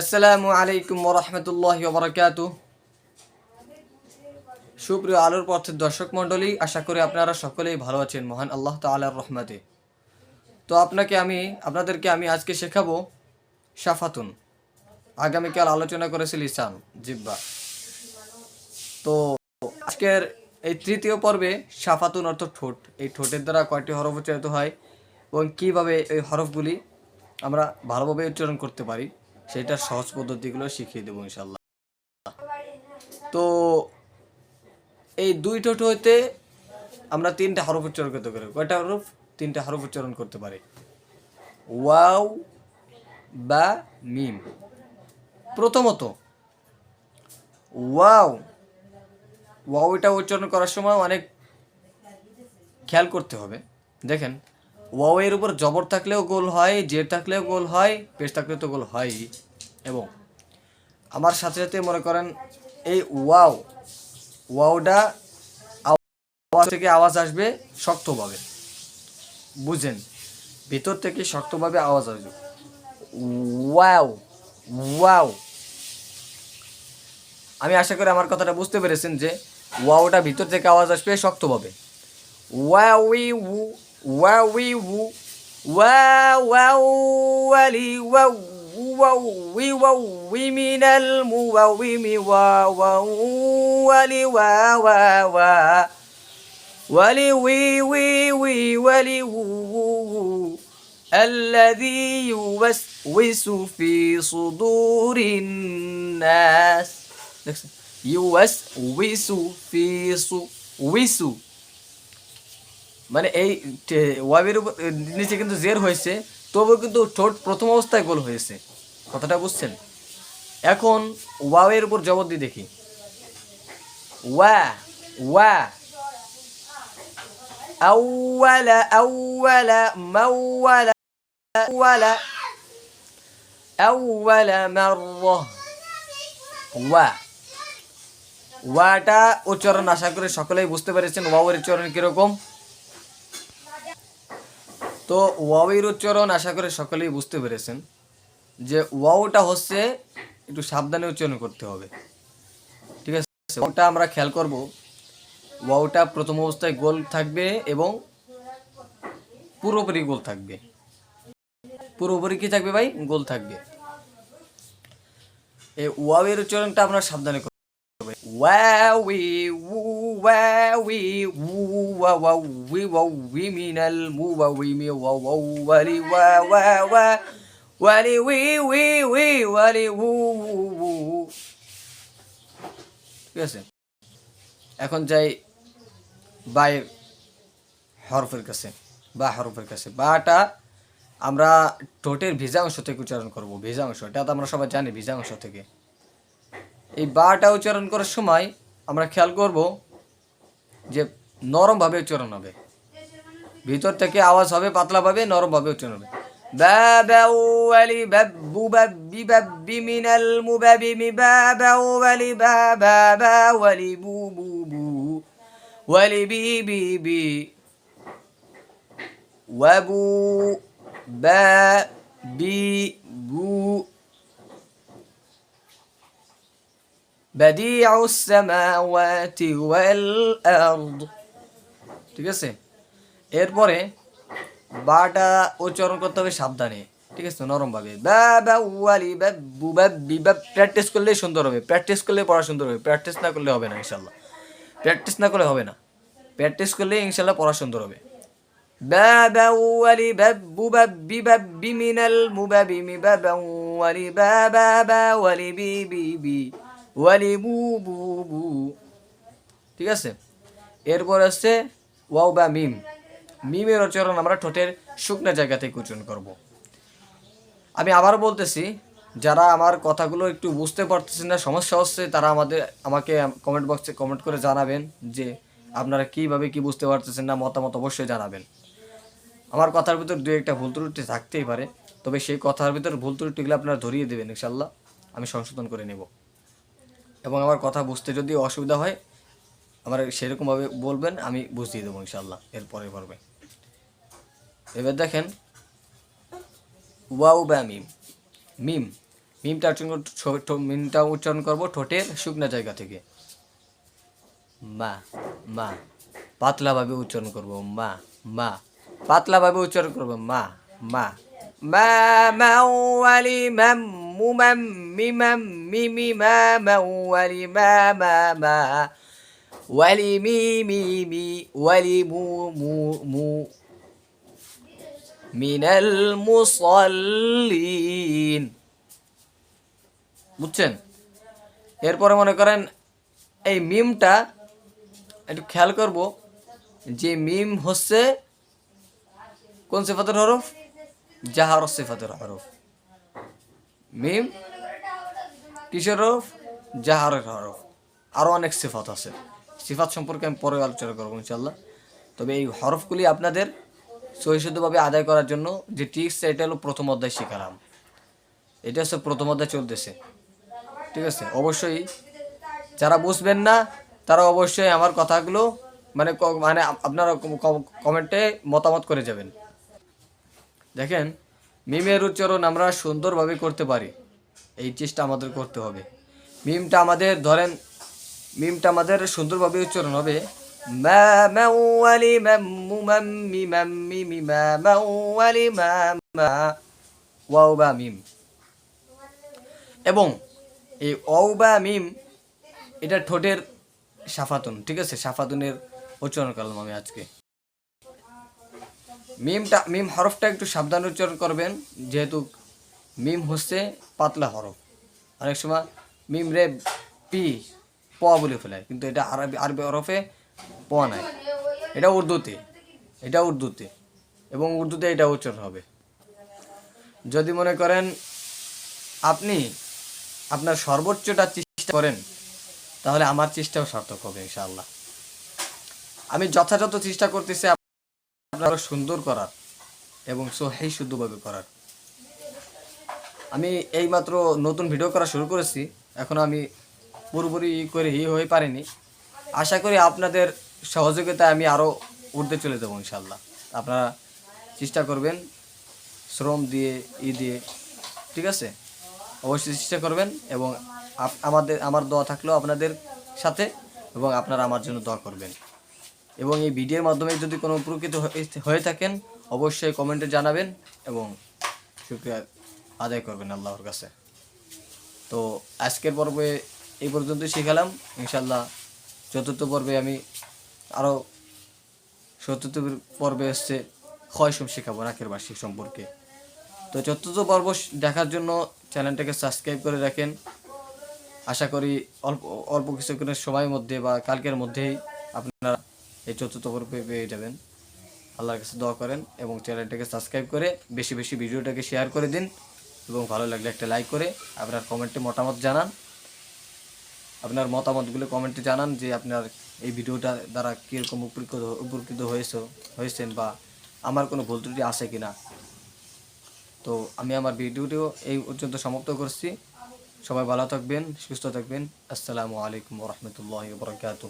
আসসালামু আলাইকুম ওরহমতুল্লাহ বারকাত সুপ্রিয় আলোর পথের দর্শক মণ্ডলী, আশা করি আপনারা সকলেই ভালো আছেন, মহান আল্লাহ তালার রহমতে। তো আপনাকে আমি, আপনাদেরকে আমি আজকে শেখাবো সাফাতুন আগামীকাল আলোচনা করেছি লিসান, জিব্বা। তো আজকের এই তৃতীয় পর্বে সাফাতুন অর্থ ঠোঁট। এই ঠোঁটের দ্বারা কয়টি হরফ উচ্চারিত হয় এবং কীভাবে এই হরফগুলি আমরা ভালোভাবে উচ্চারণ করতে পারি? সেটার সহজ পদ্ধতিগুলো শিখিয়ে দেবো ইনশাল্লাহ তো এই দুই ঠোঁট হইতে আমরা তিনটা হরফ উচ্চারণ করতে পারি। কয়টা হরফ? তিনটা হরফ উচ্চারণ করতে পারি। ওয়াও, বা, মিম। প্রথমত, ওয়াও। ওয়াও এটা উচ্চারণ করার সময় অনেক খেয়াল করতে হবে। দেখেন ওয়াও এর উপর জবর থাকলেও গোল হয়, জের থাকলেও গোল হয় পেশ থাকলেও তো গোল হয়ই এবং আমার সাথে সাথে মনে করেন এই ওয়াও, ওয়াওটা আওয়াজ থেকে আওয়াজ আসবে শক্তভাবে। বুঝেন, ভিতর থেকে শক্তভাবে আওয়াজ আসবে। Wow wow. আমি আশা করি আমার কথাটা বুঝতে পেরেছেন যে ওয়াওটা ভিতর থেকে আওয়াজ আসবে শক্তভাবে। ওয়াউই واو واولي ووو من المووم واولي واوا ولي وي وي وي ولي وو الذي يوسوس في صدور الناس. يوسوس في صدور وسو মানে এই টে- ওয়াবের উপর নিচে কিন্তু জের হয়েছে তবুও কিন্তু ঠোঁট প্রথম অবস্থায় গোল হয়েছে কথাটা বুঝছেন এখন ওয়াওয়ের উপর জবর দিয়ে দেখি ওয়া ওয়া أول أول مول أول أول مرة ওয়া ওয়াটা উচ্চারণ আশা করি সকলেই বুঝতে পেরেছেন ওয়াওয়ের উচ্চারণ কিরকম তো ওয়াওয়ের উচ্চারণ আশা করে সকলেই বুঝতে পেরেছেন যে ওয়াওটা হচ্ছে একটু সাবধানে উচ্চারণ করতে হবে। ঠিক আছে? ওটা আমরা খেয়াল করব। ওয়াওটা প্রথম অবস্থায় গোল থাকবে এবং পুরোপুরি গোল থাকবে। পুরোপুরি কি থাকবে ভাই? গোল থাকবে। এই ওয়াওয়ের উচ্চারণটা আমরা সাবধানে ঠিক আছে? এখন যাই বায়ের হরফের কাছে, বা হরফের কাছে। বাটা আমরা ঠোঁটের ভিজা অংশ থেকে উচ্চারণ করব ভিজা অংশ এটা তো আমরা সবাই জানি ভিজা অংশ থেকে। এই বাটা উচ্চারণ করার সময় আমরা খেয়াল করব যে নরমভাবে উচ্চারণ হবে। ভিতর থেকে আওয়াজ হবে, পাতলাভাবে নরমভাবে উচ্চারণ হবে। বাবাউলি মিনাল বু বু বু বি বি বি ওয়াবু বি বু بديع السماوات والأرض ঠিক আছে এরপরে বাটা উচ্চারণ করতে হবে সাবধানে ঠিক আছে নরমভাবে বা বা উয়ালি বা বু বা বি বা প্র্যাকটিস করলে সুন্দর হবে প্র্যাকটিস করলে পড়া সুন্দর হবে প্র্যাকটিস না করলে হবে না ইনশাল্লাহ প্র্যাকটিস না করলে হবে না প্র্যাকটিস করলে ইনশাল্লাহ পড়া সুন্দর হবে বা বা উয়ালি বা বু বা বি বা বি মিনাল মু ওয়ালি বি বি বি। ঠিক আছে? এরপর আসছে ওয়াও বা মিম। মিমের উচ্চারণ আমরা ঠোঁটের শুকনো জায়গা থেকে উচ্চারণ করব। আমি আবার বলতেছি, যারা আমার কথাগুলো একটু বুঝতে পারতেছেন না, সমস্যা হচ্ছে তারা আমাদের, আমাকে কমেন্ট বক্সে কমেন্ট করে জানাবেন যে আপনারা কীভাবে কি বুঝতে পারতেছেন না, মতামত অবশ্যই জানাবেন। আমার কথার ভিতর দু একটা ভুল ত্রুটি থাকতেই পারে, তবে সেই কথার ভিতর ভুল ত্রুটিগুলো আপনারা ধরিয়ে দেবেন ইনশাল্লাহ আমি সংশোধন করে নেব। এবং আমার কথা বুঝতে যদি অসুবিধা হয়, আমার সেরকমভাবে বলবেন, আমি বুঝিয়ে দেবো ইনশাল্লাহ এরপরে পর্বে। এবার দেখেন, ওয়াও বা মিম। মিম, মিমটা উচ্চারণ মিমটা উচ্চারণ করব ঠোঁটের শুকনা জায়গা থেকে। মা মা, পাতলাভাবে উচ্চারণ করব, মা মা, পাতলাভাবে উচ্চারণ করব, মা মা। মা মাওয়ালি মাম মুমাম ওয়ালি মি মি মি ওয়ালি মু মু মু মিনাল মুসল্লিন বুঝছেন? এরপরে মনে করেন এই মিমটা একটু খেয়াল করব, যে মিম হচ্ছে কোন সিফাতের হরফ? জাহার সিফাতের হরফ। মিম, কিসের হরফ জাহারের হরফ আরও অনেক সিফাত আছে। সিফাত সম্পর্কে আমি পরে আলোচনা করব ইনশাল্লাহ তবে এই হরফগুলি আপনাদের সহিশুদ্ধভাবে আদায় করার জন্য যে টিক্স এটা হলো প্রথম অধ্যায় শিখালাম এটা হচ্ছে প্রথম অধ্যায় চলতেছে। ঠিক আছে? অবশ্যই যারা বুঝবেন না, তারা অবশ্যই আমার কথাগুলো মানে মানে আপনারা কম- কম- কমেন্টে মতামত করে যাবেন। দেখেন মিমের উচ্চারণ আমরা সুন্দরভাবে করতে পারি। এই চেষ্টা আমাদের করতে হবে। মিমটা আমাদের, ধরেন, মিমটা আমাদের সুন্দরভাবে উচ্চারণ হবে। মাম এবং এই অও বা মিম, এটা ঠোঁটের সাফাতুন, ঠিক আছে? সাফাতুনের উচ্চারণ করলাম আমি আজকে। মিমটা, মিম হরফটা একটু সাবধান উচ্চারণ করবেন, যেহেতু মিম হচ্ছে পাতলা হরফ। অনেক সময় মিম রে পি, প বলে ফেলে কিন্তু এটা আরবি আরবি হরফে প নাই। এটা উর্দুতে এটা উর্দুতে, এবং উর্দুতে এটা উচ্চারণ হবে। যদি মনে করেন আপনি আপনার সর্বোচ্চটা চেষ্টা করেন, তাহলে আমার চেষ্টাও সার্থক হবে, ইনশাআল্লাহ। আমি যথাযথ চেষ্টা করতেছি আপনার আরও সুন্দর করার এবং সহি শুদ্ধভাবে করার। আমি এইমাত্র নতুন ভিডিও করা শুরু করেছি, এখন আমি পুরোপুরি করে ই হয়ে পারিনি। আশা করি আপনাদের সহযোগিতায় আমি আরও উঠতে চলে যাব ইনশাল্লাহ আপনারা চেষ্টা করবেন, শ্রম দিয়ে, ই দিয়ে, ঠিক আছে? অবশ্যই চেষ্টা করবেন এবং আমাদের আমার দোয়া থাকলেও আপনাদের সাথে এবং আপনারা আমার জন্য দোয়া করবেন। এবং এই ভিডিওর মাধ্যমে যদি কোনো উপকৃত হয়ে- থাকেন, অবশ্যই কমেন্টে জানাবেন এবং শুক্রিয়া আদায় করবেন আল্লাহর কাছে। তো আজকের পর্বে এই পর্যন্তই শিখালাম। ইনশাল্লাহ চতুর্থ পর্বে আমি আরও চতুর্থ পর্বে এসছে ক্ষয়সম শেখাবো নাকের বার্ষিক সম্পর্কে। তো চতুর্থ পর্ব দেখার জন্য চ্যানেলটাকে সাবস্ক্রাইব করে রাখেন। আশা করি অল্প অল্প কিছুক্ষণের সময়ের মধ্যে বা কালকের মধ্যেই আপনারা এই চতুর্থ পর্বে পেয়ে যাবেন। আল্লাহর কাছে দোয়া করেন এবং চ্যানেলটাকে সাবস্ক্রাইব করে বেশি বেশি ভিডিওটাকে শেয়ার করে দিন এবং ভালো লাগলে একটা লাইক করে আপনার কমেন্টে মতামত জানান। আপনার মতামতগুলো কমেন্টে জানান যে আপনার এই ভিডিওটা দ্বারা কীরকম উপকৃত উপকৃত হয়েছে, হয়েছেন বা আমার কোনো ভুল ত্রুটি আছে কিনা। তো আমি আমার ভিডিওটিও এই পর্যন্ত সমাপ্ত করছি। সবাই ভালো থাকবেন, সুস্থ থাকবেন। আসসালামু আলাইকুম রহমতুল্লাহ বরকাত